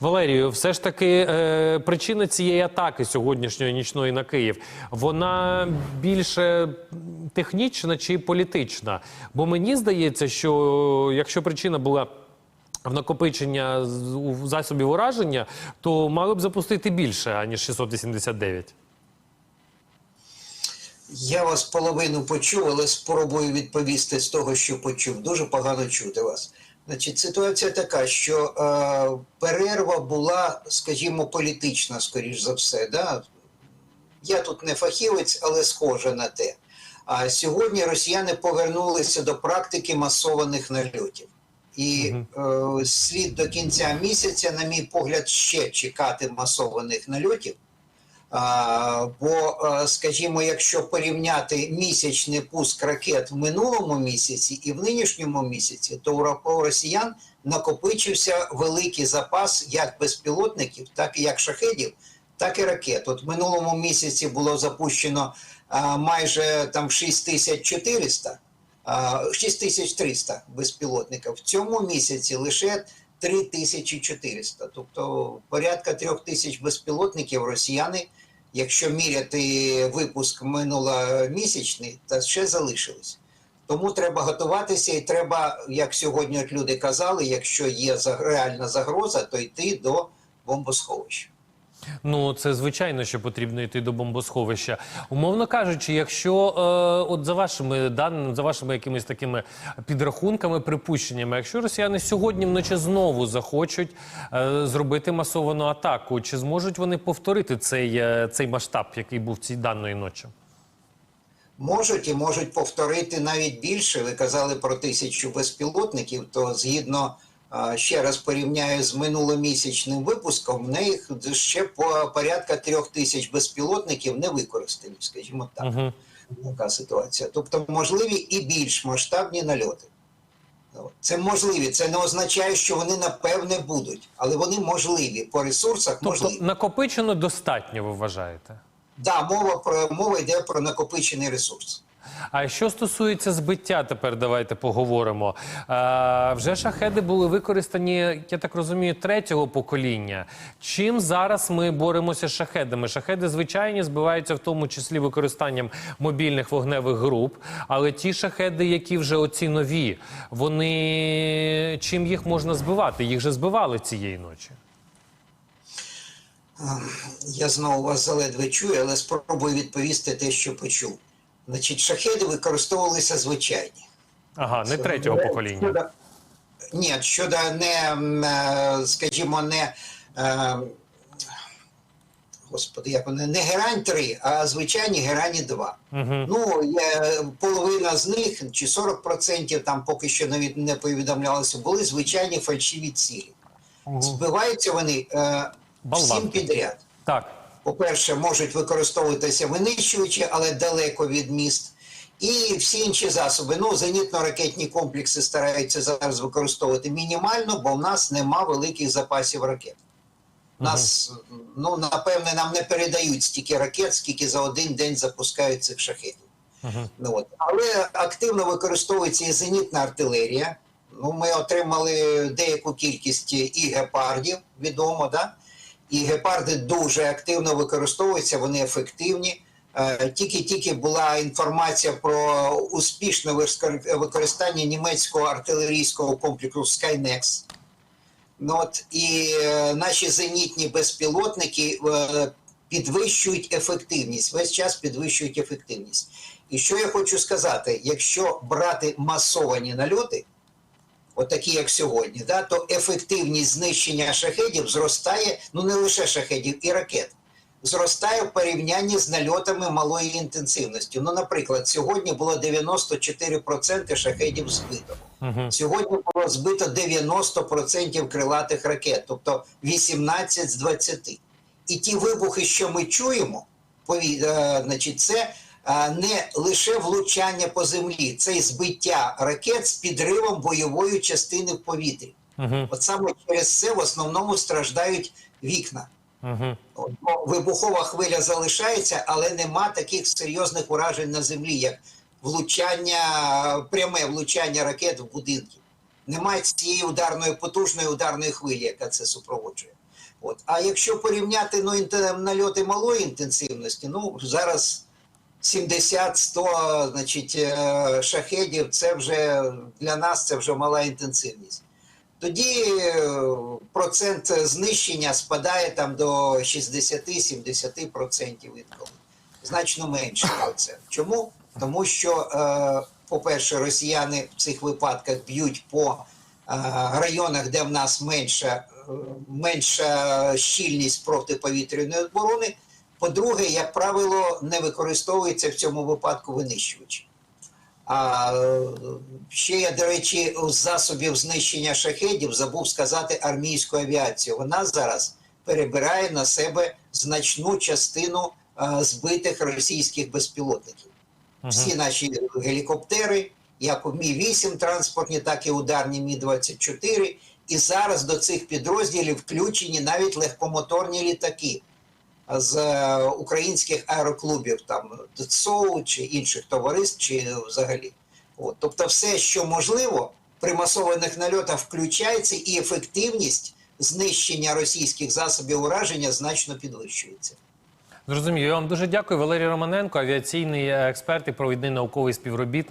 Валерію, все ж таки е, причина цієї атаки сьогоднішньої нічної на Київ, вона більше технічна чи політична? Бо мені здається, що якщо причина була в накопичення засобів ураження, то мали б запустити більше, аніж 689. Я вас половину почув, але спробую відповісти з того, що почув. Дуже погано чути вас. Значить, ситуація така, що е, перерва була, скажімо, політична, скоріш за все. Да? Я тут не фахівець, але схоже на те. А сьогодні росіяни повернулися до практики масованих нальотів. І е, слід до кінця місяця, на мій погляд, ще чекати масованих нальотів. Бо, е, скажімо, якщо порівняти місячний пуск ракет в минулому місяці і в нинішньому місяці, то у росіян накопичився великий запас як безпілотників, так і як шахедів, так і ракет. От в минулому місяці було запущено майже там 6400, а, 6300 безпілотників. В цьому місяці лише 3400, тобто порядка 3000 безпілотників росіяни, якщо міряти випуск минуломісячний, та ще залишились. Тому треба готуватися, і треба, як сьогодні от люди казали, якщо є реальна загроза, то йти до бомбосховища. Ну, це звичайно, що потрібно йти до бомбосховища. Умовно кажучи, якщо е, от за вашими даними, за вашими якимись такими підрахунками, припущеннями, якщо росіяни сьогодні вночі знову захочуть е, зробити масовану атаку, чи зможуть вони повторити цей, е, цей масштаб, який був цій даної ночі? Можуть і можуть повторити навіть більше. Ви казали про тисячу безпілотників, то згідно ще раз порівняю з минуломісячним випуском, в них ще по порядка трьох тисяч безпілотників не використані, скажімо так. Угу. Така ситуація. Тобто можливі і більш масштабні нальоти. Це можливі. Це не означає, що вони напевне будуть, але вони можливі по ресурсах. Тобто можливі. накопичено достатньо, ви вважаєте? Да, мова про мова йде про накопичений ресурс. А що стосується збиття, тепер давайте поговоримо. Е, вже шахеди були використані, я так розумію, третього покоління. Чим зараз ми боремося з шахедами? Шахеди звичайні збиваються в тому числі використанням мобільних вогневих груп. Але ті шахеди, які вже оці нові, вони чим їх можна збивати? Їх же збивали цієї ночі. Я знову вас заледве чую, але спробую відповісти те, що почув. Значить, шахеди використовувалися звичайні. Ага, не третього покоління. Щодо, ні, щодо не, е, скажімо, не. е, Господи, як вони не герань 3, а звичайні герані 2. Угу. Ну, є, половина з них, чи 40%, там поки що навіть не повідомлялося, були звичайні фальшиві цілі. Збиваються вони е, всім підряд. Так. По-перше, можуть використовуватися винищувачі, але далеко від міст. І всі інші засоби. Ну, зенітно-ракетні комплекси стараються зараз використовувати мінімально, бо в нас нема великих запасів ракет. Нас, ну, напевне, нам не передають стільки ракет, скільки за один день запускають цих шахетів. Угу. Ну, от. Але активно використовується і зенітна артилерія. Ну, ми отримали деяку кількість і гепардів, відомо, да? І гепарди дуже активно використовуються, вони ефективні. Е, Тільки-тільки була інформація про успішне викор- використання німецького артилерійського комплексу Skynex. Ну, от, і е, наші зенітні безпілотники е, підвищують ефективність, весь час підвищують ефективність. І що я хочу сказати: якщо брати масовані нальоти, отакі як сьогодні, да, то ефективність знищення шахедів зростає, ну не лише шахедів, і ракет. Зростає в порівнянні з нальотами малої інтенсивності. Ну, наприклад, сьогодні було 94% шахедів збито. Угу. Сьогодні було збито 90% крилатих ракет, тобто 18 з 20. І ті вибухи, що ми чуємо, пові- е, значить, це не лише влучання по землі, це й збиття ракет з підривом бойової частини в повітрі. Угу. От саме через це в основному страждають вікна. Угу. От, Вибухова хвиля залишається, але нема таких серйозних уражень на землі, як влучання, пряме влучання ракет в будинки. Немає цієї ударної потужної ударної хвилі, яка це супроводжує. От. А якщо порівняти ну, нальоти малої інтенсивності, ну зараз 70-100 значить, е, шахедів, це вже для нас це вже мала інтенсивність. Тоді е, процент знищення спадає там до 60-70% інколи. Значно менший процент. Чому? Тому що, е, по-перше, росіяни в цих випадках б'ють по районах, де в нас менша, менша щільність протиповітряної оборони. По-друге, як правило, не використовується в цьому випадку винищувачі. А ще я, до речі, з засобів знищення шахедів забув сказати армійську авіацію. Вона зараз перебирає на себе значну частину збитих російських безпілотників. Всі наші гелікоптери, як у Мі-8 транспортні, так і ударні Мі-24. І зараз до цих підрозділів включені навіть легкомоторні літаки з українських аероклубів, там ДЦОУ чи інших товариств, чи взагалі. От. Тобто, все, що можливо, при масованих нальотах включається, і ефективність знищення російських засобів ураження значно підвищується. Зрозумів. Я вам дуже дякую. Валерій Романенко, авіаційний експерт і провідний науковий співробітник